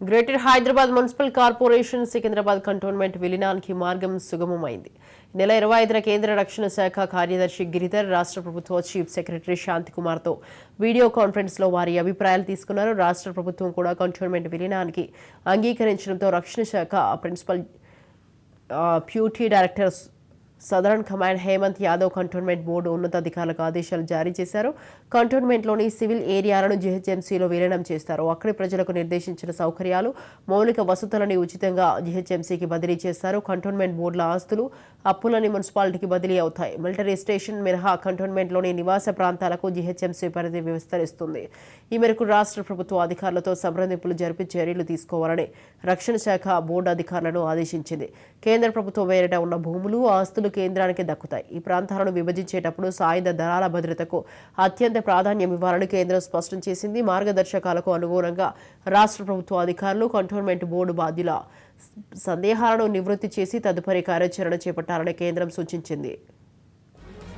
Greater Hyderabad municipal corporation Secunderabad cantonment విలీనానికి మార్గం సుగమమైంది. నెల ఇరవై ఐదున కేంద్ర రక్షణ శాఖ కార్యదర్శి గిరిధర్ రాష్ట్ర ప్రభుత్వ చీఫ్ సెక్రటరీ శాంతి కుమార్తో వీడియో కాన్ఫరెన్స్లో వారి అభిప్రాయాలు తీసుకున్నారు. రాష్ట్ర ప్రభుత్వం కూడా కంటోన్మెంట్ విలీనానికి అంగీకరించడంతో రక్షణ శాఖ principal deputy director southern command Hemant Yadav cantonment board ఉన్నతాధికారులకు ఆదేశాలు జారీ చేశారు. కంటోన్మెంట్లోని సివిల్ ఏరియాలను జీహెచ్ఎంసీలో విలీనం చేస్తారు. అక్కడి ప్రజలకు నిర్దేశించిన సౌకర్యాలు మౌలిక వసతులని ఉచితంగా జీహెచ్ఎంసీకి బదిలీ చేస్తారు. కంటోన్మెంట్ బోర్డుల ఆస్తులు అప్పులని మున్సిపాలిటీకి బదిలీ అవుతాయి. మిలిటరీ స్టేషన్ మినహా కంటోన్మెంట్లోని నివాస ప్రాంతాలకు జీహెచ్ఎంసీ పరిధి విస్తరిస్తుంది. ఈ మేరకు రాష్ట్ర ప్రభుత్వ అధికారులతో సంప్రదింపులు జరిపి చర్యలు తీసుకోవాలని రక్షణ శాఖ బోర్డు అధికారులను ఆదేశించింది. కేంద్ర ప్రభుత్వం వేరిట ఉన్న భూములు ఆస్తులు కేంద్రానికి దక్కుతాయి. ఈ ప్రాంతాలను విభజించేటప్పుడు సాయుధ దళాల భద్రతకు అత్యంత ప్రాధాన్యం ఇవ్వాలని కేంద్రం స్పష్టం చేసింది. మార్గదర్శకాలకు అనుగుణంగా రాష్ట్ర ప్రభుత్వ అధికారులు కంటోన్మెంట్ బోర్డు బాధ్యుల సందేహాలను నివృత్తి చేసి తదుపరి కార్యాచరణ చేపట్టాలని కేంద్రం సూచించింది.